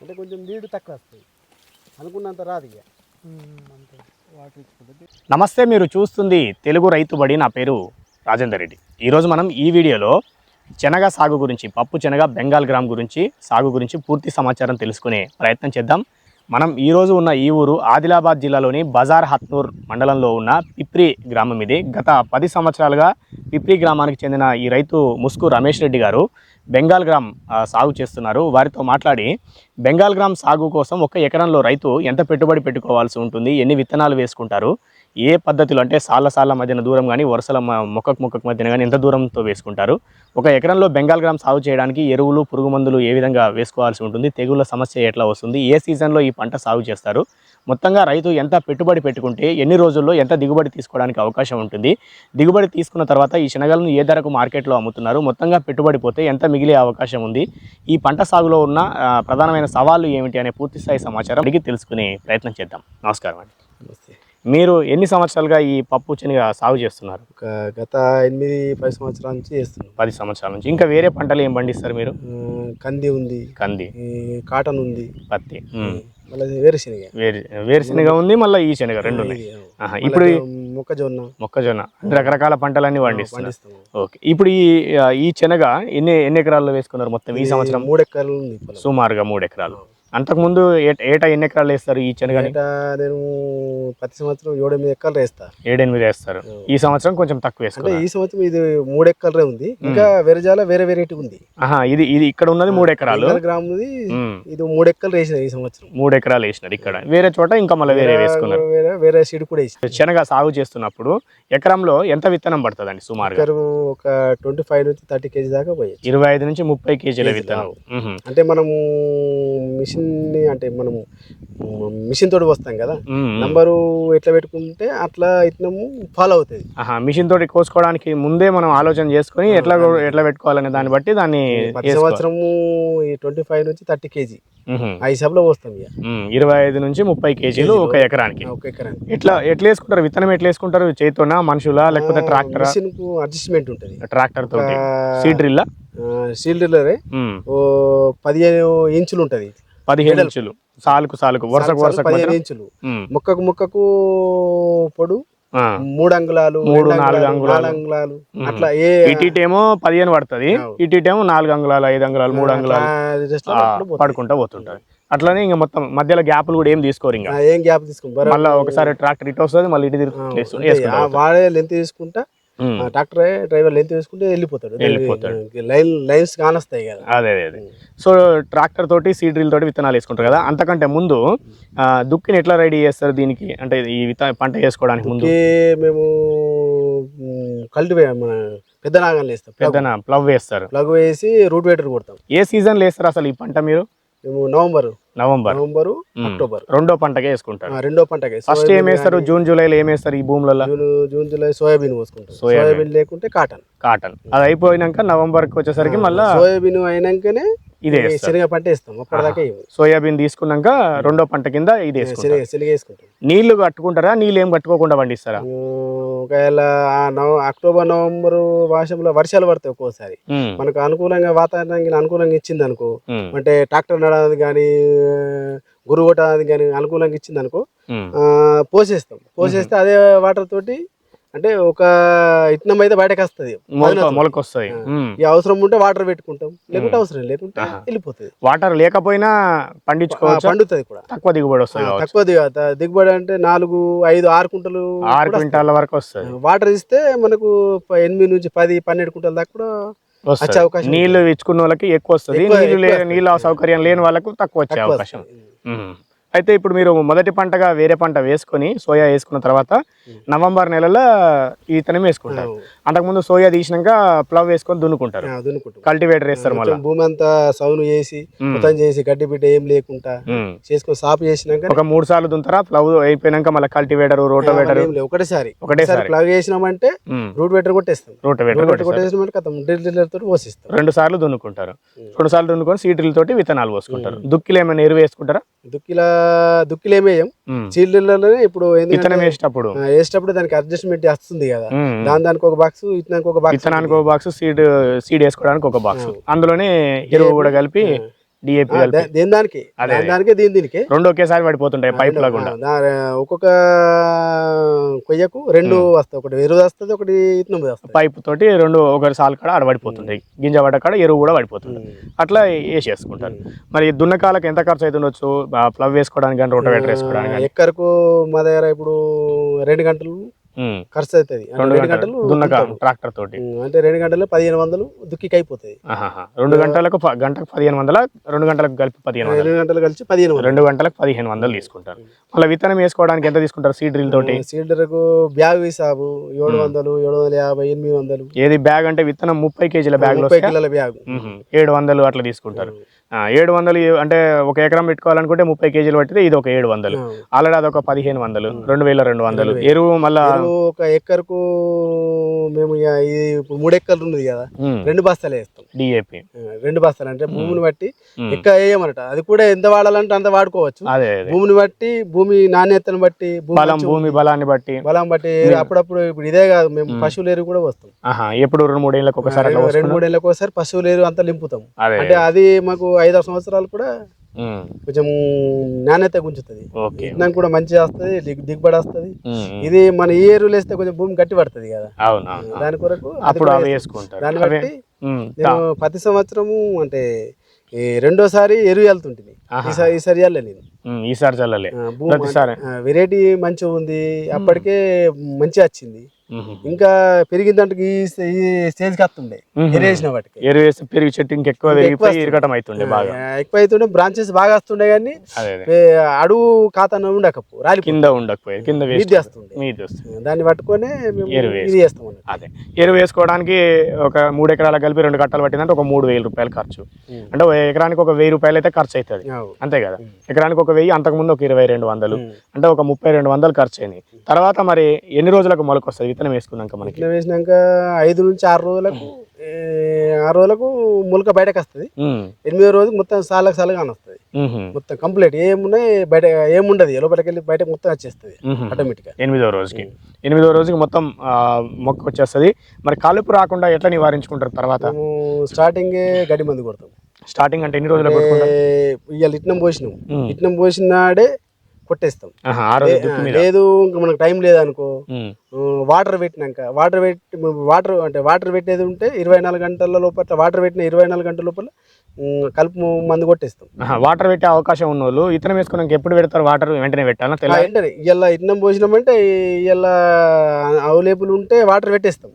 అంటే కొంచెం నీడు తక్కువ వస్తుంది. అనుకున్నంత రాదు ఇక. అంతే. వాటర్ ఇచ్చుకుంటే నమస్తే మీరు చూస్తుంది తెలుగు రైతు బడి. నా పేరు రాజేందర్ రెడ్డి. ఈరోజు మనం ఈ వీడియోలో శనగ సాగు గురించి పప్పు శనగ బెంగాల్ గ్రామ్ గురించి సాగు గురించి పూర్తి సమాచారం తెలుసుకునే ప్రయత్నం చేద్దాం. మనం ఈరోజు ఉన్న ఈ ఊరు ఆదిలాబాద్ జిల్లాలోని బజార్ హత్నూర్ మండలంలో ఉన్న పిప్రి గ్రామం ఇది. గత పది సంవత్సరాలుగా పిప్రి గ్రామానికి చెందిన ఈ రైతు ముస్కు రమేష్ రెడ్డి గారు బెంగాల్ గ్రామ్ సాగు చేస్తున్నారు. వారితో మాట్లాడి బెంగాల్ గ్రామ్ సాగు కోసం ఒక ఎకరంలో రైతు ఎంత పెట్టుబడి పెట్టుకోవాల్సి ఉంటుంది? ఎన్ని విత్తనాలు వేసుకుంటారు? ఏ పద్ధతిలో? అంటే సాల సాల మధ్యన దూరం కానీ వరుసల మొక్కకు మొక్కకు మధ్యన కానీ ఎంత దూరంతో వేసుకుంటారు? ఒక ఎకరంలో బెంగాల్ గ్రామ్ సాగు చేయడానికి ఎరువులు పురుగు మందులు ఏ విధంగా వేసుకోవాల్సి ఉంటుంది? తెగుళ్ళ సమస్య ఎట్లా వస్తుంది? ఏ సీజన్లో ఈ పంట సాగు చేస్తారు? మొత్తంగా రైతు ఎంత పెట్టుబడి పెట్టుకుంటే ఎన్ని రోజుల్లో ఎంత దిగుబడి తీసుకోవడానికి అవకాశం ఉంటుంది. దిగుబడి తీసుకున్న తర్వాత ఈ శనగలను ఏ ధరకు మార్కెట్లో అమ్ముతున్నారు మొత్తంగా పెట్టుబడి పోతే ఎంత మిగిలే అవకాశం ఉంది ఈ పంట సాగులో ఉన్న ప్రధానమైన సవాళ్ళు ఏమిటి అనే పూర్తి స్థాయి సమాచారం అడిగి తెలుసుకునే ప్రయత్నం చేద్దాం. నమస్కారం అండి. నమస్తే. మీరు ఎన్ని సంవత్సరాలుగా ఈ పప్పు శనగ సాగు చేస్తున్నారు? గత ఎనిమిది పది సంవత్సరాల నుంచి చేస్తున్నాం. పది సంవత్సరాల నుంచి. ఇంకా వేరే పంటలు ఏం పండిస్తారు మీరు? కంది ఉంది. కంది. కాటన్ ఉంది. పత్తి. వేరుశనగ వేరు వేరుశనగ ఉంది మళ్ళీ ఈ శనగ రెండు ఉన్నాయి. ఇప్పుడు మొక్కజొన్న. మొక్కజొన్న రకరకాల పంటలన్నీ పండిస్తాము. ఓకే ఇప్పుడు ఈ ఈ శనగ ఎన్ని ఎన్ని ఎకరాల్లో వేసుకున్నారు మొత్తం ఈ సంవత్సరం? మూడు ఎకరాలు ఉంది. సుమారుగా మూడు ఎకరాలు. అంతకుముందు ఏటా ఎన్ని ఎకరాలు వేస్తారు ఈ బయట నేను ప్రతి సంవత్సరం ఏడు ఎనిమిది ఎకరాలు వేస్తా. ఏడెనిమిది వేస్తారు. ఈ సంవత్సరం కొంచెం తక్కువ వేసుకున్నారు ఈ సంవత్సరం ఇది మూడు ఎకరాలే ఉంది. ఇంకా వెరజాల వేరే వెరైటీ ఉంది. ఆహా ఇది ఇది ఇక్కడ ఉన్నది మూడు ఎకరాలు. గ్రాముది ఇది మూడు ఎకరాలు వేసిన ఈ సంవత్సరం. మూడు ఎకరాలు వేసినారు ఇక్కడ. వేరే చోట ఇంకా మళ్ళీ వేరే వేసుకున్నారు. వేరే వేరే సీడ్ కూడా వేసిన. శనగ సాగు చేస్తున్నప్పుడు ఎకరంలో ఎంత విత్తనం పడుతుందండి ఎకరం ఒక ట్వంటీ ఫైవ్ నుంచి థర్టీ కేజీ దాకా పోయచ్చు. ఇరవై ఐదు నుంచి ముప్పై కేజీల విత్తనం. అంటే మనము మిషన్ ని అంటే మనము మిషన్ తోటి వస్తాం కదా. నంబరు ఎట్లా పెట్టుకుంటే అట్లా ఇట్నము ఫాలో అవుతుంది. ఆహా, మిషన్ తోటి కోసుకోవడానికి ముందే మనం ఆలోచన చేసుకొని ఎట్లా ఎట్లా పెట్టుకోవాలనే దాన్ని బట్టి దాన్ని. సంవత్సరము ఈ ట్వంటీ ఫైవ్ నుంచి థర్టీ కేజీ. ఉహు, ఆ హిసాబ్లో పోస్తాం ఇక. ఇరవై ఐదు నుంచి ముప్పై కేజీలు ఒక ఎకరానికి. ఒక ఎకరానికి. ఎట్లా ఎట్లా వేసుకుంటారు? విత్తనం ఎట్లా వేసుకుంటారు? చేతితోనా మనుషులా లేకపోతే ట్రాక్టరా? మిషన్ అడ్జస్ట్మెంట్ ఉంటుంది. ట్రాక్టర్ తోటి. సీడ్ డ్రిల్లా? షీల్డర్లరే ఓ పదిహేను ఇంచులు ఉంటుంది. పదిహేను ఇంచులు సాలుకు సాలుకు వరుసకు పదిహేను మధ్యన? ఇంచులు మొక్కకు మొక్కకు పొడు. మూడు అంగుళాలు మూడు, నాలుగు అంగుళాలు. అంగుళాలు. అట్లా ఏ ఇటీటేమో పదిహేను పడుతుంది. ఇటీటేమో నాలుగు అంగుళాలు ఐదు అంగుళాలు మూడు అంగుళాలు. పడుకుంటా పోతుంటారు అట్లనే ఇంకా మొత్తం మధ్యలో గ్యాప్లు కూడా ఏం తీసుకోరు ఇంకా ఏం గ్యాప్ తీసుకుని మళ్ళీ ఒకసారి ట్రాక్టర్ ఇటు వస్తుంది మళ్ళీ ఇటు పోతారు. వాడే లెంత్ తీసుకుంటా ట్రాక్టర్ డ్రైవర్ లెంత్ తీసుకుంటే వెళ్ళిపోతాడు. వెళ్ళిపోతాడు. లైన్ లైన్స్ కానొస్తాయి కదా. అదే అదే అదే. సో ట్రాక్టర్ తోటి సీడ్ డ్రిల్ తోటి విత్తనాలు వేసుకుంటారు కదా. అంతకంటే ముందు దుక్కిని ఎట్లా రెడీ చేస్తారు దీనికి? అంటే ఈ విత్త పంట వేసుకోవడానికి ముందు? మేము కల్టివే మన పెద్ద నాగలు వేస్తాం. పెద్దన ప్లవ్ వేస్తారు. ప్లగ్ వేసి రూట్ వేటర్ కొడతాం. ఏ సీజన్లో వేస్తారు అసలు ఈ పంట మీరు? మేము నవంబర్. నవంబర్. నవంబరు. అక్టోబర్. రెండో పంటకే వేసుకుంటారు రెండో పంటకి. ఫస్ట్ ఏం వేస్తారు? జూన్ జూలైలో ఏం వేస్తారు ఈ భూములలో జూన్ జూలై సోయాబీన్ పోసుకుంటాం సోయాబీన్. సోయాబీన్ లేకుంటే కాటన్. కాటన్. అది అయిపోయినాక నవంబర్కి వచ్చేసరికి మళ్ళీ సోయాబీన్ అయినాకనే ఇదే శనగ పంట వేస్తాం అప్పటిదాకా ఏమి సోయాబీన్ తీసుకున్నాక రెండో పంట కింద ఇది శనగ వేసుకుంటాం. నీళ్ళు కట్టుకుంటారా? నీళ్ళు ఏం కట్టుకోకుండా పండిస్తారా? ఒకవేళ అక్టోబర్ నవంబర్ మాసంలో వర్షాలు పడతాయి ఒక్కోసారి. మనకు అనుకూలంగా వాతావరణం అనుకూలంగా ఇచ్చింది అనుకో అంటే ట్రాక్టర్ నడవడానికి కానీ గురువు కొట్టడానికి కానీ అనుకూలంగా ఇచ్చింది అనుకో పోసేస్తాం. పోసేస్తే అదే వాటర్ తోటి అంటే ఒక ఇట్నం అయితే బయటకు వస్తుంది. మొలక వస్తుంది ఈ అవసరం ఉంటే వాటర్ పెట్టుకుంటాం. లేకుంటే అవసరం. లేకుంటే. వెళ్ళిపోతుంది. వాటర్ లేకపోయినా పండించుకోవచ్చు. పండుతుంది కూడా. తక్కువ దిగుబడి వస్తుంది తక్కువ దిగుబడి అంటే నాలుగు ఐదు ఆరు కుంటలు ఆరు క్వింటాల వరకు వస్తుంది. వాటర్ ఇస్తే మనకు ఎనిమిది నుంచి పది పన్నెండు కుంటల దాకా కూడా వచ్చే అవకాశం నీళ్ళు ఇచ్చుకున్న వాళ్ళకి ఎక్కువ వస్తుంది. నీళ్ళు. నీళ్ళ సౌకర్యం లేని వాళ్ళకు తక్కువ వచ్చే అవకాశం. అయితే ఇప్పుడు మీరు మొదటి పంటగా వేరే పంట వేసుకొని సోయా వేసుకున్న తర్వాత నవంబర్ నెలలో ఈ ఇతనం వేసుకుంటారు. అంతకుముందు సోయా తీసినాక ప్లవ్ వేసుకొని దున్నుకుంటారు. కల్టివేటర్ వేస్తారు మళ్ళీ. భూమి అంతా సౌను చేసి. మొత్తం చేసి గడ్డి బిడ్డ ఏం లేకుండా. చేసుకొని సాపు చేసినాక ఒక మూడు సార్లు దున్నుతారా? ప్లవ్ అయిపోయినాక మళ్ళీ కల్టివేటర్ రోటోవేటర్. ఒకటేసారి. ఒకటేసారి. ప్లగ్ చేసినామంటే రూట్ వెటర్ కొట్టేస్తాం. రోటోవేటర్ రూట్ వెటర్ కొట్టేసినామంటే కథం. పోసిస్తాం. రెండు సార్లు దున్నుకుంటారు. రెండు సార్లు దున్నుకొని సీడ్రిల్ తోటి విత్తనాలు పోసుకుంటారు. దుక్కిలు ఏమైనా ఎరువు వేసుకుంటారా? దుక్కిలా దుక్కిలు ఏమేయం ఇప్పుడు విత్తనం వేసేటప్పుడు. వేసేటప్పుడు దానికి అడ్జస్ట్మెంట్ వస్తుంది కదా. దాని దానికి ఒక బాక్స్ ఇతనానికి ఒక బాక్స్ విత్తనానికి ఒక బాక్స్ సీడ్ సీడ్ వేసుకోవడానికి ఒక బాక్స్ అందులోనే ఎరువు కూడా కలిపి డిఏపి దేని దానికి. దానికే దీని దీనికి? రెండు ఒకేసారి పడిపోతుంటాయి పైప్ లా గుండా దా- ఒక్కొక్క కొయ్యకు రెండు వస్తాయి. ఒకటి ఎరువు వస్తుంది ఒకటి వస్తుంది పైప్ తోటి రెండు ఒకరి సాల్ కాడ ఆడ పడిపోతుంటాయి గింజ పడ్డ కాడ ఎరువు కూడా పడిపోతుంది. అట్లా వేసేసుకుంటారు మరి దున్నకాలకు ఎంత ఖర్చు అవుతుండొచ్చు ప్లవ్ వేసుకోవడానికి కానీ రోటవేటర్ వేసుకోవడానికి ఎక్కరకు మా దగ్గర ఇప్పుడు రెండు గంటలు. ఖర్చు అవుతుంది రెండు గంటలు దున్నక. ట్రాక్టర్ తోటి. అంటే రెండు గంటలు పదిహేను వందలు దుక్కికి అయిపోతుంది. రెండు గంటలకు గంటకు పదిహేను వందల రెండు గంటలకు కలిపి పదిహేను వందలు? రెండు గంటలు కలిసి పదిహేను రెండు గంటలకు పదిహేను వందలు తీసుకుంటారు. మళ్ళీ విత్తనం వేసుకోవడానికి ఎంత తీసుకుంటారు సీడ్ డ్రిల్ తోటి? సీల్డర్కు బ్యాగ్ వేసాబు ఏడు వందలు ఏడు వందల యాభై ఎనిమిది వందలు. ఏది బ్యాగ్ అంటే విత్తనం ముప్పై కేజీల బ్యాగ్లో ముప్పై కిలోల బ్యాగ్. ఏడు వందలు అట్లా తీసుకుంటారు. ఏడు వందలు అంటే ఒక ఎకరం పెట్టుకోవాలనుకుంటే ముప్పై కేజీలు పట్టితే ఇది ఒక ఏడు వందలు ఆల్రెడీ అదొక పదిహేను వందలు రెండు వేల రెండు వందలు. ఎరువు మళ్ళా ఒక ఎక్కరకు మేము మూడు ఎక్కర్లు ఉన్నది కదా రెండు బస్తాలు వేస్తాం. డిఏపి రెండు బస్తాలు అంటే భూమిని బట్టి ఎక్క వేయమన్నట అది కూడా ఎంత వాడాలంటే అంత వాడుకోవచ్చు. అదే భూమిని బట్టి భూమి నాణ్యతను బట్టి బలం భూమి బలాన్ని బట్టి. బలం బట్టి అప్పుడప్పుడు ఇప్పుడు ఇదే కాదు మేము పశువుల ఎరువు కూడా వస్తాం ఎప్పుడు రెండు మూడు ఏళ్ళకి ఒకసారి రెండు వస్తున్నా? మూడు ఏళ్ళకి ఒకసారి పశువుల ఎరువు అంతా నింపుతాం. అంటే అది మాకు ఐదారు సంవత్సరాలు కూడా కొంచెం నాణ్యత గుంచుతుంది విత్తనం కూడా మంచిగా వస్తుంది దిగ్- దిగుబడి వస్తుంది. ఇది మన ఈ ఎరువులు వేస్తే కొంచెం భూమి గట్టి పడుతుంది కదా. దాని కొరకు అప్పుడు దాన్ని బట్టి నేను ప్రతి సంవత్సరము అంటే రెండోసారి ఎరువు వెళ్తుంటుంది. ఈసారి ఈసారి వెళ్ళలే నేను. ఉమ్, ఈసారి చల్లలే ప్రతిసారి. వెరైటీ మంచిగా ఉంది. అప్పటికే మంచిగా వచ్చింది. ఇంకా పెరిగిందంటే ఈ వస్తుండే. ఎరేసిన వాటికి. పెరిగి చెట్టు ఇంకెక్కువ. ఇరగటం అవుతుండే బాగా. ఎక్కువ అవుతుండే బ్రాంచెస్ బాగా వస్తుండే కానీ అడుగు ఖాతాను ఉండకపో రాలి కింద ఉండకపోయేది కింద మీది వేస్ట్ చేస్తుండే. మీది వస్తుంది దాన్ని పట్టుకొని ఇది చేస్తాం. అదే. ఎరువు వేసుకోవడానికి ఒక మూడు ఎకరాలకు కలిపి రెండు కట్టలు పట్టిందంటే ఒక మూడు వేల రూపాయలు ఖర్చు. అంటే ఎకరానికి ఒక వెయ్యి రూపాయలు అయితే ఖర్చు అవుతుంది. అవు. అంతే కదా. ఎకరానికి ఒక వెయ్యి అంతకుముందు ఒక ఇరవై రెండు వందలు. అంటే ఒక ముప్పై రెండు వందలు ఖర్చు అయింది తర్వాత మరి ఎన్ని రోజులకు మొలక వస్తుంది విత్తనం వేసుకున్నాక మనకి? వేసినాక ఐదు నుంచి ఆరు రోజులకు ఆరు రోజులకు ములక బయటకు వస్తుంది ఎనిమిదో రోజు మొత్తం సాలకు సాలుగా వస్తుంది మొత్తం కంప్లీట్. ఏమున్నాయి బయట ఏముండదు. లోపలికి వెళ్ళి బయట మొత్తం వచ్చేస్తుంది. ఆటోమేటిక్గా. ఎనిమిదో రోజుకి. ఎనిమిదో రోజుకి మొత్తం మొక్క వచ్చేస్తుంది. మరి కలుపు రాకుండా ఎట్లా నివారించుకుంటారు తర్వాత? స్టార్టింగే గడ్డి మందు కొడతాం. స్టార్టింగ్ అంటే ఎన్ని రోజులు ఇవాళ ఇట్నం పోసినాం. ఇట్నం కొట్టేస్తాం. రోజు దుక్కి మీద. లేదు ఇంకా మనకు టైం లేదనుకో. వాటర్ పెట్టినాక వాటర్ పెట్టి వాటర్ అంటే వాటర్ పెట్టేది ఉంటే ఇరవై నాలుగు గంటల లోపల వాటర్ పెట్టిన ఇరవై నాలుగు గంటల లోపల కలుపు మందు కొట్టేస్తాం. వాటర్ పెట్టే అవకాశం ఉన్న వాళ్ళు ఇతనం వేసుకున్నాక ఎప్పుడు పెడతారు వాటర్ వెంటనే పెట్టాలా? వెంటనే. ఇవాళ ఇట్నం పోసినామంటే ఇవాళ అవైలబుల్ ఉంటే వాటర్ పెట్టేస్తాం.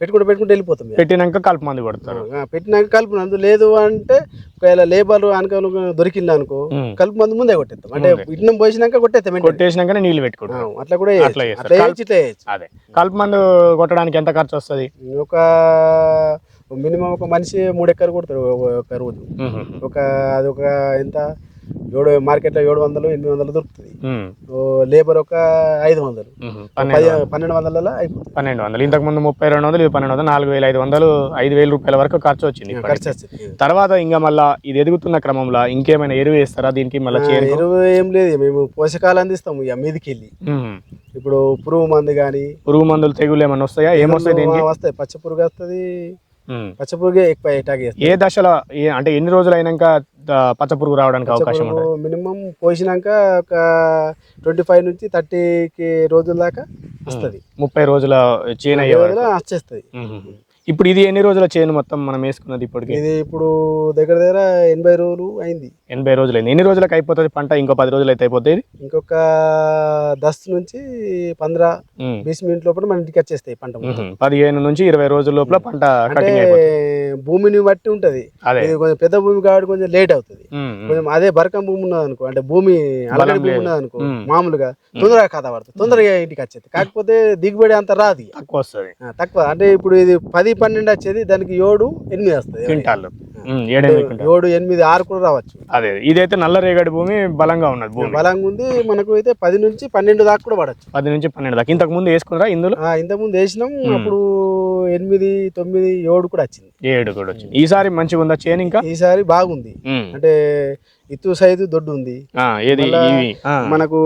పెట్టుకుంటే పెట్టుకుంటే వెళ్ళిపోతాం. పెట్టినాక కలుపు మందు కొడతారు. పెట్టినాక కలుపు మందు లేదు అంటే ఒకవేళ లేబర్ అనుకో దొరికింది అనుకో. కలుపు మందు ముందే కొట్టేస్తాం. అంటే ఇట్నం పోసినాక కొట్టేస్తాం వెంటనే. కొట్టేసినాకనే నీళ్ళు ఆ, పెట్టుకుంటారు అట్లా కూడా అట్లా అదే. కలుపు మందు కొట్టడానికి ఎంత ఖర్చు వస్తుంది? ఒక మినిమం ఒక మనిషి మూడు ఎక్కరు కొడతారు ఒక- ఒక రోజు. ఒక అది ఒక ఎంత? ఏడు మార్కెట్లో ఏడు వందలు ఎనిమిది వందలు దొరుకుతుంది. లేబర్ ఒక ఐదు వందలు. పన్నెండు పది పన్నెండు వందలలో అయిపోతుంది. పన్నెండు వందలు. ఇంతకు ముందు ముప్పై రెండు వందలు పన్నెండు వందలు నాలుగు వేల ఐదు వందలు ఐదు వేల రూపాయల వరకు ఖర్చు వచ్చింది. ఖర్చు వస్తుంది తర్వాత ఇంకా మళ్ళా ఇది ఎదుగుతున్న క్రమంలో ఇంకేమైనా ఎరువు వేస్తారా? దీనికి మళ్ళీ ఎరువు ఏం లేదు. మేము పోషకాలు అందిస్తాము ఇక మీదికి వెళ్ళి ఇప్పుడు పురుగు మందు కానీ పురుగు మందులు తెగులు ఏమైనా వస్తాయా? ఏమొస్తాయి వస్తాయి. పచ్చ పురుగు వస్తుంది. ఉమ్. పచ్చ పురుగే ఎక్కువ అటాక్ చేస్తుంది. ఏ దశలో అంటే ఎన్ని రోజులు అయినాక ద- పచ్చ పురుగు రావడానికి అవకాశం ఉంటుంది? మినిమం పోసినాక ఒక ట్వంటీ ఫైవ్ నుంచి థర్టీకి రోజుల దాకా వస్తుంది. ముప్పై రోజుల చేను అయ్యే. వచ్చేస్తుంది. ఇప్పుడు ఇది ఎన్ని రోజుల చేను మొత్తం మనం వేసుకున్నది ఇప్పటికి? ఇది ఇప్పుడు దగ్గర దగ్గర ఎనభై రోజులు అయింది. ఎనభై రోజులు అయింది ఎన్ని రోజులకు అయిపోతుంది పంట? ఇంకో పది రోజులు అయితే అయిపోతుంది ఇంకొక దస్ నుంచి పంద్రా. బీస్ మినిట్ లోపల మన ఇంటికి వచ్చేస్తాయి పంట. పదిహేను నుంచి ఇరవై రోజుల లోపల పంట భూమిని బట్టి ఉంటది. అదే. ఇది కొంచెం పెద్ద భూమి కాబట్టి కొంచెం లేట్ అవుతుంది. కొంచెం అదే బరకం భూమి ఉన్నది అనుకో అంటే భూమి అలగడి భూమి. ఉన్నది అనుకో. మామూలుగా తొందరగా కథ పడుతుంది. తొందరగా ఇంటికి వచ్చేది. కాకపోతే దిగుబడి అంత రాదు. తక్కువ వస్తుంది. తక్కువ. అంటే ఇప్పుడు ఇది పది పన్నెండు వచ్చేది దానికి ఏడు ఎనిమిది వస్తుంది. ఏడు ఎనిమిది ఆరు కూడా రావచ్చు. అదే ఇదైతే నల్ల రేగడి భూమి బలంగా ఉన్నది భూమి. బలంగా ఉంది మనకు అయితే పది నుంచి పన్నెండు దాకా కూడా పడచ్చు. పది నుంచి పన్నెండు దాకా. ఇంతకు ముందు వేసుకున్నారా ఇందులో? ఇంతకుముందు వేసినాం అప్పుడు ఎనిమిది తొమ్మిది ఏడు కూడా వచ్చింది. ఏడు కూడా వచ్చింది. ఈసారి మంచిగా ఉందా చేను ఇంకా? ఈసారి బాగుంది. అంటే ఇత్తు సైజు దొడ్డు ఉంది ఏది? మనకు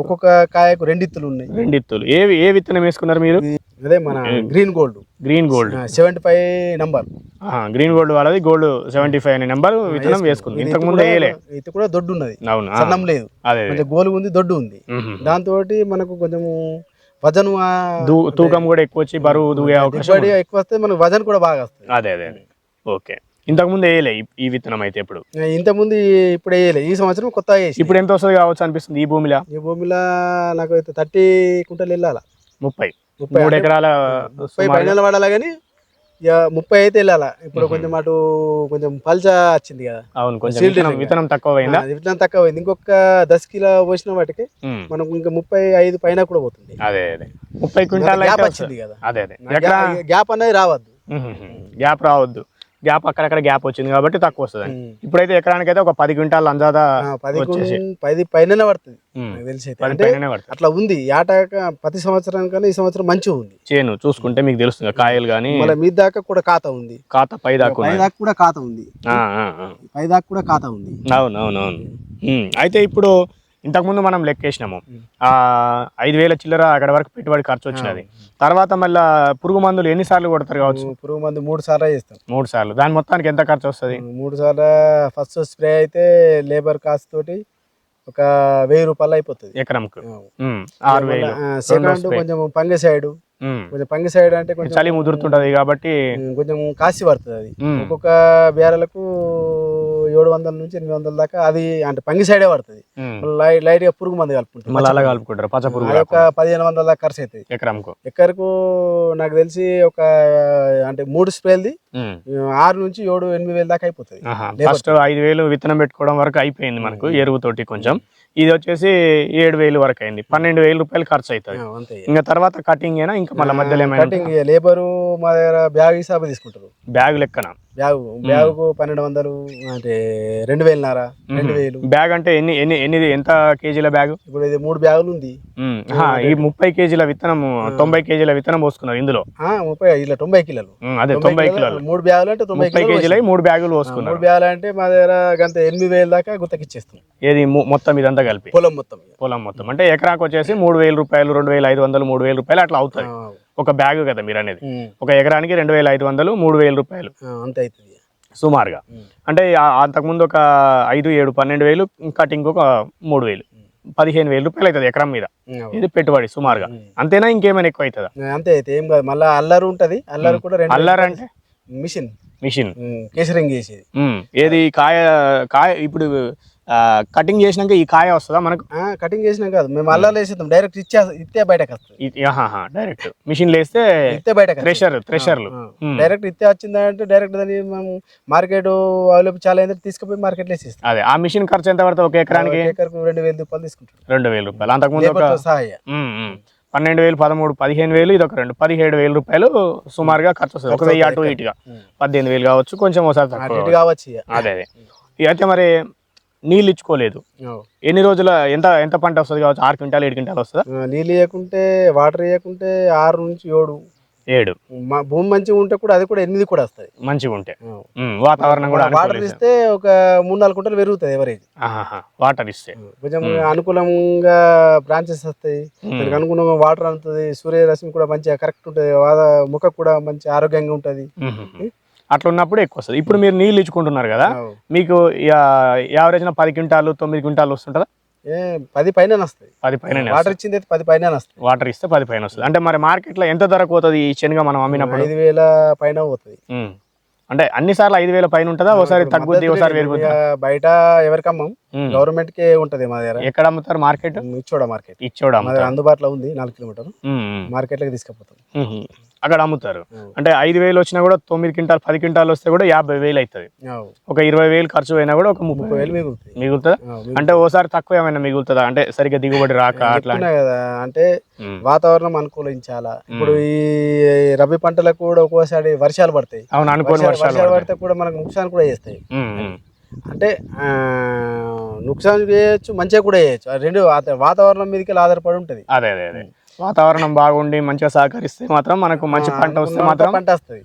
ఒక్కొక్క కాయకు రెండు ఇత్తులు ఉన్నాయి రెండిత్తులు. ఏ ఏ విత్తనం వేసుకున్నారు మీరు? అదే మన green gold. Green gold. Seventy five number. Green gold వాళ్ళది గోల్డ్ సెవెంటీ ఫైవ్ అనే నెంబర్ విత్తనం వేసుకుంది ఇంతకు ముందు వేయలే. ఇది కూడా దొడ్డు ఉన్నది అవును? సన్నం లేదు. అదే గోలు ఉంది దొడ్డు ఉంది. దాంతో మనకు కొంచెము వజను తూకం కూడా ఎక్కువ వచ్చి బరువు దూగే అవకాశం ఎక్కువ వస్తే మనకు వజన్ కూడా బాగా వస్తుంది. అదే అదే. ఓకే. ఇంతకు ముందు వేయలే ఈ- విత్తనం అయితే ఇప్పుడు ఇంతకుముందు ఇప్పుడు వేయలే. ఈ సంవత్సరం కొత్తగా వేసి ఇప్పుడు ఎంత వస్తుంది కావచ్చు అనిపిస్తుంది ఈ భూమిలో? ఈ భూమిలో నాకు అయితే థర్టీ కుంటలు వెళ్ళాలా. ముప్పై. ముప్పై మూడు ఎకరాల ముప్పై పైన పడాలా కానీ ఇక ముప్పై అయితే వెళ్ళాలా. ఇప్పుడు కొంచెం అటు కొంచెం పల్చా వచ్చింది కదా. అవును కొంచెం విత్తనం తక్కువ విత్తనం తక్కువ అయింది ఇంకొక దశ కిలో పోసిన వాటికి. మనకు ఇంకా ముప్పై ఐదు పైన కూడా పోతుంది. అదే అదే. ముప్పై క్వింటాల్ గ్యాప్ వచ్చింది. కదా. అదే అదే. గ్యాప్ అనేది రావద్దు. గ్యాప్ రావద్దు. గ్యాప్ అక్కడక్కడ గ్యాప్ వచ్చింది కాబట్టి తక్కువ వస్తుంది. ఇప్పుడైతే ఎకరానికి అయితే ఒక పది క్వింటాల్ అందాదా పది పైననే పడుతుంది. తెలిసి అట్లా ఉంది. ఏటాక ప్రతి సంవత్సరం కన్నా ఈ సంవత్సరం మంచిగా ఉంది. చేను చూసుకుంటే మీకు తెలుస్తుంది కాయలు కానీ మళ్ళీ మీ దాకా కూడా ఖాతా ఉంది. కాత పై దాకా పై. దాకా కూడా ఖాతా ఉంది. పై దాకా కూడా ఖాతా ఉంది. అవును అవును అవును. ఉమ్. అయితే ఇప్పుడు ఇంతకుముందు మనం లెక్కేసినాము ఐదు వేల చిల్లర అక్కడ వరకు పెట్టుబడి ఖర్చు వచ్చినది. తర్వాత మళ్ళీ పురుగు మందులు ఎన్నిసార్లు కొడతారు కావచ్చు? పురుగు మందు మూడు సార్లు చేస్తాం. మూడు సార్లు. దాని మొత్తానికి ఎంత ఖర్చు వస్తుంది? మూడు సార్లు ఫస్ట్ స్ప్రే అయితే లేబర్ కాస్ట్ తోటి ఒక వెయ్యి రూపాయలు అయిపోతుంది. ఎకరంకు. ఆరు వేలు. సెకండ్. కొంచెం పంగ సైడ్. కొంచెం పంగ సైడ్ అంటే కొంచెం చలి ముదురుతుంటది కాబట్టి కొంచెం కాసి పడుతుంది అది. ఒక్కొక్క బేరలకు ఏడు వందల నుంచి ఎనిమిది వందల దాకా అది అంటే పంగి సైడే పడుతుంది. లైట్ లైట్గా పురుగు మంది కలుపుకుంటాం. మళ్ళీ అలా కలుపుకుంటారు. పచ్చ పురుగు ఒక పదిహేను వందల దాకా ఖర్చు అవుతుంది. ఎకరంకు ఎక్కరకు నాకు తెలిసి ఒక అంటే మూడు స్ప్రేల్ది. ఆరు నుంచి ఏడు ఎనిమిది వేలు దాకా అయిపోతుంది. ఫస్ట్ ఐదు వేలు విత్తనం పెట్టుకోవడం వరకు అయిపోయింది మనకు ఎరువుతోటి కొంచెం. ఇది వచ్చేసి ఏడు వేలు వరకు అయింది. పన్నెండు వేలు రూపాయలు ఖర్చు అవుతుంది. ఇంకా తర్వాత కటింగ్ అయినా ఇంకా మళ్ళీ మధ్యలో ఏమైనా కటింగ్ లేబరు మా దగ్గర బ్యాగ్ హిసాబు తీసుకుంటారు. బ్యాగ్ లెక్కన. బ్యాగ్ బ్యాగుకు పన్నెండు వందలు అంటే రెండు వేలున్నర రెండు వేలు. బ్యాగ్ అంటే ఎన్ని ఎన్ని ఎన్ని ఎంత కేజీల బ్యాగ్? ఇప్పుడు ఇది మూడు బ్యాగులు ఉంది. ఈ ముప్పై కేజీల విత్తనం తొంభై కేజీల విత్తనం పోసుకున్నారు ఇందులో. ముప్పై ఇలా తొంభై కిలోలు. అదే తొంభై కిలోలు మూడు బ్యాగులు అంటే తొంభై కేజీల. మూడు బ్యాగులు పోసుకున్నారు. మూడు బ్యాగులు అంటే మా దగ్గర గంత ఎనిమిది వేలు దాకా గుత్తకిచ్చేస్తాం ఏది? మొత్తం ఇదంతా కలిపి. పొలం మొత్తం. పొలం మొత్తం. అంటే ఎకరాకు వచ్చేసి మూడు వేల రూపాయలు రెండు వేల ఐదు వందలు మూడు వేల రూపాయలు అట్లా అవుతుంది ఒక బ్యాగ్ కదా మీరు అనేది. ఒక ఎకరానికి రెండు వేల ఐదు వందలు మూడు వేల రూపాయలు. అంతే అవుతుంది. సుమారుగా. అంటే అంతకుముందు ఒక ఐదు ఏడు పన్నెండు వేలు కటింగ్ ఒక మూడు వేలు. పదిహేను వేలు రూపాయలు అవుతుంది ఎకరం మీద. ఇది పెట్టుబడి సుమారుగా. అంతేనా ఇంకేమైనా ఎక్కువ అవుతుందా? అంతే అయితే ఏం కాదు. మళ్ళీ అల్లరు ఉంటది. అల్లరు కూడా అల్లర్ అంటే? మిషన్. మిషన్. కేసరింగ్ చేసేది. ఏది కాయ కాయ ఇప్పుడు కటింగ్ చేసినాక ఈ కాయ వస్తుందా? మనకు ఆ, కటింగ్ చేసినాం కాదు. మేము అల్లర్లు వేసేద్దాం. డైరెక్ట్ ఇచ్చే ఇత్తే బయటకు వస్తుంది డైరెక్ట్ మిషన్ లేస్తే ఇత్తే బయటకు థ్రెషర్లు ఆ, డైరెక్ట్ ఇత్తే వచ్చిందంటే డైరెక్ట్ దాన్ని మనం మార్కెట్ అవైలబుల్ చాలా అయిందంటే తీసుకుపోయి మార్కెట్లో వేసేస్తాం. అదే ఆ మిషన్ ఖర్చు ఎంత పడుతుంది ఒక ఎకరానికి? ఎకరకు రెండు వేల రూపాయలు తీసుకుంటాం. రెండు వేల రూపాయలు. అంతకుముందు ఒక లేబర్తో సహాయ. పన్నెండు వేలు పదమూడు పదిహేను వేలు ఇది ఒక రెండు. పదిహేడు వేలు రూపాయలు సుమారుగా ఖర్చు వస్తుంది. ఒక వెయ్యి అటు ఇటుగా. పద్దెనిమిది వేలు కావచ్చు కొంచెం ఒకసారి కావచ్చు. అదే అదే. అయితే మరి నీళ్ళు ఇచ్చుకోలేదు. ఎన్ని రోజుల ఎంత ఎంత పంట వస్తుంది కావచ్చు? ఆరు క్వింటాలు ఏడు క్వింటాలు వస్తుందా? నీళ్ళు వేయకుంటే వాటర్ వేయకుంటే ఆరు నుంచి ఏడు. ఏడు. మా భూమి మంచిగా ఉంటే కూడా అది కూడా ఎనిమిది కూడా వస్తుంది. మంచిగా ఉంటే. వాతావరణం కూడా వాటర్. ఇస్తే ఒక మూడు నాలుగు కుంటలు పెరుగుతుంది ఎవరేజ్ వాటర్ ఇస్తే. కొంచెం అనుకూలంగా బ్రాంచెస్ వస్తాయి. దానికి అనుగుణంగా వాటర్ అందుతుంది సూర్యరశ్మి కూడా మంచిగా కరెక్ట్ ఉంటుంది. ముఖ కూడా మంచి ఆరోగ్యంగా ఉంటుంది. అట్లా ఉన్నప్పుడు ఎక్కువ వస్తుంది ఇప్పుడు మీరు నీళ్ళు ఇచ్చుకుంటున్నారు కదా మీకు యావరేజ్న పది క్వింటాలు తొమ్మిది క్వింటాలు వస్తుంటుందా? ఏ పది పైన వస్తుంది పది పైన వాటర్ ఇచ్చింది అయితే పది పైన వస్తుంది వాటర్ ఇస్తే పది పైన వస్తుంది. అంటే మరి మార్కెట్లో ఎంత ధరకు పోతుంది ఈ శనగ మనం అమ్మినప్పుడు? ఐదు వేల పైన పోతుంది. అంటే అన్ని సార్లు ఐదు వేల పైన ఉంటుందా? ఒకసారి తగ్గుద్ది ఒకసారి బయట ఎవరికి అమ్మం గవర్నమెంట్ కే ఉంటది మా దగ్గర. ఎక్కడ అమ్ముతారు? మార్కెట్? ఇచ్చోడ మార్కెట్. ఇచ్చోడు అందుబాటులో ఉంది నాలుగు కిలోమీటర్. మార్కెట్లోకి తీసుకుపోతాం. అక్కడ అమ్ముతారు. అంటే ఐదు వేలు వచ్చినా కూడా తొమ్మిది క్వింటాల్ పది క్వింటాల్ వస్తే కూడా యాభై వేలు అవుతుంది. ఒక ఇరవై వేలు ఖర్చు అయినా కూడా ఒక ముప్పై వేలు మిగులుతుందా? ఆ, మిగులుతాయి. అంటే ఓసారి తక్కువ ఏమైనా మిగులుతుందా? అంటే సరిగ్గా దిగుబడి రాక అట్లా అంటే. వాతావరణం అనుకూలించాలా? ఇప్పుడు ఈ రబీ పంటలకు కూడా ఒక్కోసారి వర్షాలు పడతాయి. వర్షాలు. పడితే కూడా మనకు నుక్సాన్ కూడా చేస్తాయి. అంటే ఆ, నుక్సాన్ చేయొచ్చు మంచిగా కూడా చేయొచ్చు రెండు వాత- వాతావరణం మీదకి ఆధారపడి ఉంటుంది. అదే అదే అదే. వాతావరణం బాగుండి మంచిగా సహకరిస్తే మాత్రం మనకు మంచి పంట వస్తే మాత్రం పంట వస్తుంది.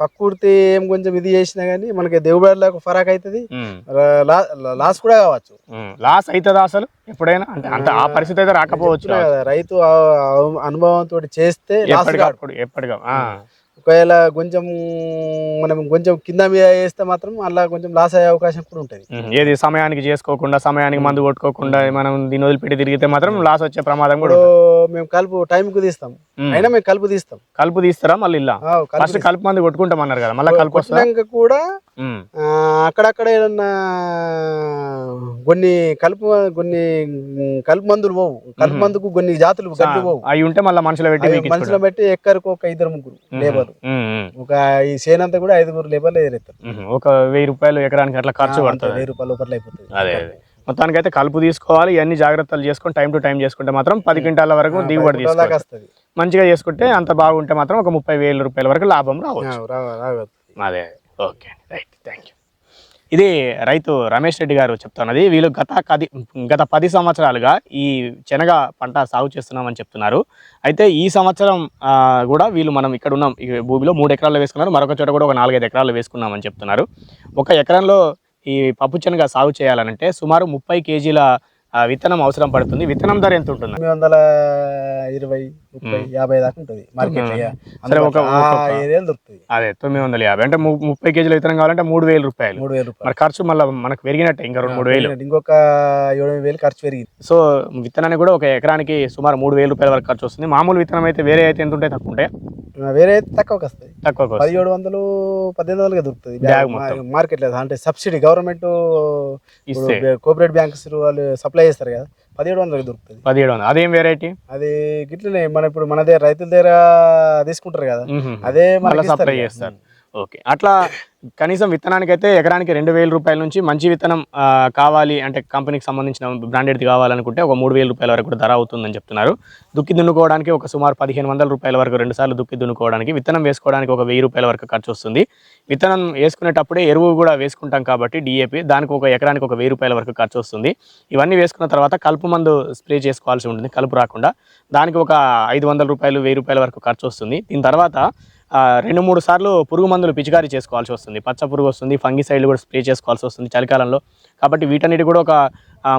పక్కుర్తి ఏం కొంచెం ఇది చేసినా గానీ మనకి దేవుడిలకు ఫరాక్ అవుతుంది లాస్ కూడా కావచ్చు. లాస్ అవుతుందా అసలు? ఎప్పుడైనా? అంటే అంత ఆ పరిస్థితి అయితే రాకపోవచ్చు రైతు అనుభవంతో చేస్తే ఎప్పటికప్పుడు ఎప్పటిగా ఆ. ఒకవేళ కొంచెం మనం కొంచెం కింద మీద వేస్తే మాత్రం అలా కొంచెం లాస్ అయ్యే అవకాశం కూడా ఉంటుంది. ఏది సమయానికి చేసుకోకుండా సమయానికి మందు కొట్టుకోకుండా మనం దీన్ని వదిలిపెట్టి తిరిగితే మాత్రం లాస్ వచ్చే ప్రమాదం కూడా. మేము కలుపు టైంకు తీస్తాం. ఉమ్. అయినా మేము కలుపు తీస్తాం. కలుపు తీస్తారా మళ్ళీ ఇలా? ఫస్ట్ కలుపు మందు కొట్టుకుంటామన్నారు కదా మళ్ళీ కలుపు కొట్టినాక కూడా అక్కడక్కడ ఏదన్నా కొన్ని కలుపు కొన్ని కలుపు మందులు పోవు. కలుపు మందుకు కొన్ని జాతులు గడ్డి పోవు. అవి ఉంటే మళ్ళీ మనుషులు పెట్టి మనుషులు బట్టి ఎక్కడికి ఒక ఇద్దరు ముగ్గురు లేబర్ ఒక ఈ చేనంతా కూడా ఐదుగురు లేబర్లు ఎదురెత్తారు ఒక వెయ్యి రూపాయలు ఎకరానికి అట్లా ఖర్చు పడుతుంది వెయ్యి రూపాయల లోపల అయిపోతుంది అదే అదే. మొత్తానికి అయితే కలుపు తీసుకోవాలి ఇవన్నీ జాగ్రత్తలు చేసుకొని టైం టు టైం చేసుకుంటే మాత్రం పది క్వింటాల వరకు దిగుబడి తీసుకోవాలి మంచిగా చేసుకుంటే అంత బాగుంటే మాత్రం ఒక ముప్పై వేల రూపాయల వరకు లాభం రావచ్చు. అదే ఓకే రైట్ థ్యాంక్ యూ ఇది రైతు రమేష్ రెడ్డి గారు చెప్తున్నది. వీళ్ళు గత కది గత పది సంవత్సరాలుగా ఈ శనగ పంట సాగు చేస్తున్నామని చెప్తున్నారు. అయితే ఈ సంవత్సరం కూడా వీళ్ళు మనం ఇక్కడ ఉన్నాం. ఈ భూమిలో మూడు ఎకరాలు వేసుకున్నారు. మరొక చోట కూడా ఒక నాలుగైదు ఎకరాలు వేసుకున్నామని చెప్తున్నారు. ఒక ఎకరంలో ఈ పప్పు శనగ సాగు చేయాలనంటే సుమారు ముప్పై కేజీల విత్తనం అవసరం పడుతుంది. విత్తనం ధర ఎంత ఉంటుంది వందల ఇరవై ముప్పై యాభై దాకా ఉంటుంది మార్కెట్ ఒక- ఏరియాలు దొరుకుతుంది అదే తొమ్మిది వందల యాభై. అంటే ముప్పై కేజీల విత్తనం కావాలంటే మూడు వేల రూపాయలు. మూడు వేల రూపాయలు. మరి ఖర్చు మళ్ళీ మనకు పెరిగినట్టే ఇంకా రెండు మూడు వేలు. ఇంకొక ఏడు వేలు ఖర్చు పెరిగింది. సో విత్తనానికి కూడా ఒక ఎకరానికి సుమారు మూడు వేల రూపాయల వరకు ఖర్చు వస్తుంది. మామూలు విత్తనం అయితే వేరే అయితే ఎంత ఉంటాయి తక్కువ ఉంటాయి? వేరే అయితే తక్కువకి వస్తాయి. తక్కువ పదిహేడు వందలు పద్దెనిమిది వందలుగా దొరుకుతుంది. మార్కెట్ లేదు అంటే సబ్సిడీ గవర్నమెంట్ ఇస్తే. కోఆపరేటివ్ బ్యాంక్స్ వాళ్ళు సప్లై చేస్తారు కదా. పదిహేడు వందలకు దొరుకుతుంది. పదిహేడు వందలు. అదేం వెరైటీ అది గిట్లనే మన ఇప్పుడు మన దగ్గర రైతుల దగ్గర తీసుకుంటారు కదా. అదే మళ్ళీ సప్లై చేస్తారు. ఓకే. అట్లా కనీసం విత్తనానికి అయితే ఎకరానికి రెండు వేల రూపాయల నుంచి మంచి విత్తనం కావాలి అంటే కంపెనీకి సంబంధించిన బ్రాండెడ్ది కావాలనుకుంటే ఒక మూడు వేల రూపాయల వరకు కూడా ధర అవుతుందని చెప్తున్నారు. దుక్కి దున్నుకోవడానికి ఒక సుమారు పదిహేను వందల రూపాయల వరకు రెండు సార్లు దుక్కి దున్నుకోవడానికి విత్తనం వేసుకోవడానికి ఒక వెయ్యి రూపాయల వరకు ఖర్చు వస్తుంది. విత్తనం వేసుకునేటప్పుడే ఎరువు కూడా వేసుకుంటాం కాబట్టి డిఏపి దానికి ఒక ఎకరానికి ఒక వెయ్యి రూపాయల వరకు ఖర్చు వస్తుంది. ఇవన్నీ వేసుకున్న తర్వాత కలుపు మందు స్ప్రే చేసుకోవాల్సి ఉంటుంది కలుపు రాకుండా. దానికి ఒక ఐదు వందల రూపాయలు వెయ్యి రూపాయల వరకు ఖర్చు వస్తుంది. దీని తర్వాత రెండు మూడు సార్లు పురుగు మందులు పిచికారీ చేసుకోవాల్సి వస్తుంది. పచ్చ పురుగు వస్తుంది ఫంగిసైడ్లు కూడా స్ప్రే చేసుకోవాల్సి వస్తుంది చలికాలంలో. కాబట్టి వీటన్నిటి కూడా ఒక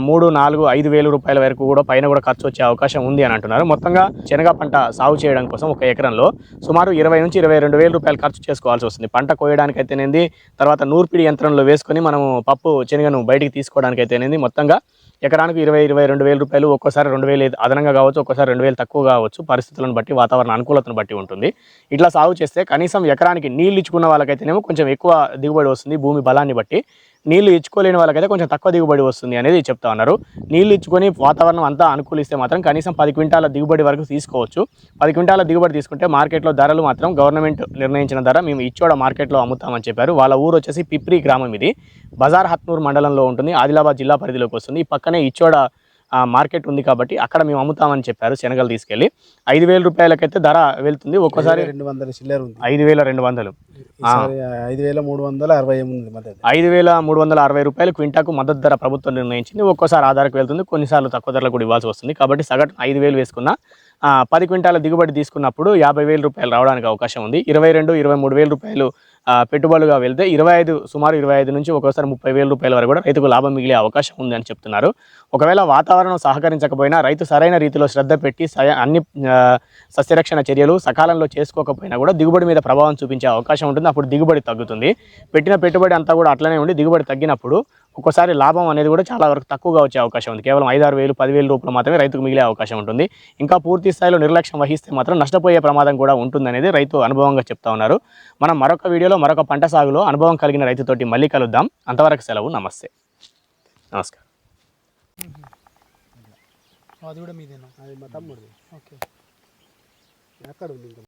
మూడు నాలుగు ఐదు వేల రూపాయల వరకు కూడా పైన కూడా ఖర్చు వచ్చే అవకాశం ఉంది అని అంటున్నారు. మొత్తంగా శనగ పంట సాగు చేయడం కోసం ఒక ఎకరంలో సుమారు ఇరవై నుంచి ఇరవై రెండు వేల రూపాయలు ఖర్చు చేసుకోవాల్సి వస్తుంది. పంట కోయడానికి అయితేనేది తర్వాత నూర్పిడి యంత్రంలో వేసుకొని మనము పప్పు శనగను బయటికి తీసుకోవడానికి అయితేనేది మొత్తంగా ఎకరానికి ఇరవై ఇరవై రెండు వేల రూపాయలు ఒక్కోసారి రెండు వేలు అదనంగా కావచ్చు ఒక్కోసారి రెండు వేలు తక్కువ కావచ్చు పరిస్థితులను బట్టి వాతావరణ అనుకూలతను బట్టి ఉంటుంది. ఇట్లా సాగు చేస్తే కనీసం ఎకరానికి నీళ్ళు ఇచ్చుకున్న వాళ్ళకైతేనేమో కొంచెం ఎక్కువ దిగుబడి వస్తుంది భూమి బలాన్ని బట్టి. నీళ్ళు ఇచ్చుకోలేని వాళ్ళకైతే కొంచెం తక్కువ దిగుబడి వస్తుంది అనేది చెప్తా ఉన్నారు. నీళ్ళు ఇచ్చుకొని వాతావరణం అంతా అనుకూలిస్తే మాత్రం కనీసం పది క్వింటాల దిగుబడి వరకు తీసుకోవచ్చు. పది క్వింటాల దిగుబడి తీసుకుంటే మార్కెట్లో ధరలు మాత్రం గవర్నమెంట్ నిర్ణయించిన ధర మేము ఇచ్చోడ మార్కెట్లో అమ్ముతామని చెప్పారు. వాళ్ళ ఊరు వచ్చేసి పిప్రి గ్రామం ఇది. బజార్ హత్నూర్ మండలంలో ఉంటుంది. ఆదిలాబాద్ జిల్లా పరిధిలోకి వస్తుంది. ఈ పక్కనే ఇచ్చోడ మార్కెట్ ఉంది కాబట్టి అక్కడ మేము అమ్ముతామని చెప్పారు శనగలు తీసుకెళ్ళి. ఐదు వేల రూపాయలకైతే ధర వెళ్తుంది. ఒక్కోసారి రెండు వందల చిల్లర ఉంది. ఐదు వేల రెండు వందలు ఐదు వేల మూడు వందల అరవై ఐదు వేల మూడు వందల అరవై రూపాయలు క్వింటాకు మద్దతు ధర ప్రభుత్వం నిర్ణయించింది. ఒక్కోసారి ఆధారకు వెళ్తుంది. కొన్నిసార్లు తక్కువ ధరలు కూడా ఇవ్వాల్సి వస్తుంది. కాబట్టి సగటు ఐదు వేలు వేసుకున్న పది క్వింటాల దిగుబడి తీసుకున్నప్పుడు యాభై వేల రూపాయలు రావడానికి అవకాశం ఉంది. ఇరవై రెండు ఇరవై మూడు వేల రూపాయలు పెట్టుబడులుగా వెళ్తే ఇరవై ఐదు సుమారు ఇరవై ఐదు నుంచి ఒక్కోసారి ముప్పై వేల రూపాయల వరకు కూడా రైతుకు లాభం మిగిలే అవకాశం ఉందని చెప్తున్నారు. ఒకవేళ వాతావరణం సహకరించకపోయినా రైతు సరైన రీతిలో శ్రద్ధ పెట్టి అన్ని సస్యరక్షణ చర్యలు సకాలంలో చేసుకోకపోయినా కూడా దిగుబడి మీద ప్రభావం చూపించే అవకాశం ఉంటుంది. అప్పుడు దిగుబడి తగ్గుతుంది. పెట్టిన పెట్టుబడి అంతా కూడా అట్లనే ఉండి దిగుబడి తగ్గినప్పుడు ఒక్కోసారి లాభం అనేది కూడా చాలా వరకు తక్కువగా వచ్చే అవకాశం ఉంది. కేవలం ఐదారు వేలు పదివేల రూపాయలు మాత్రమే రైతుకు మిగిలే అవకాశం ఉంటుంది. ఇంకా పూర్తి స్థాయిలో నిర్లక్ష్యం వహిస్తే మాత్రం నష్టపోయే ప్రమాదం కూడా ఉంటుందనేది రైతు అనుభవంగా చెప్తా ఉన్నారు. మనం మరొక వీడియోలో మరొక పంట సాగులో అనుభవం కలిగిన రైతుతోటి మళ్ళీ కలుద్దాం. అంతవరకు సెలవు. నమస్తే. నమస్కారం. అది కూడా మీదేనా? అది మా తమ్ముడు ఓకే. అక్కడ ఉంది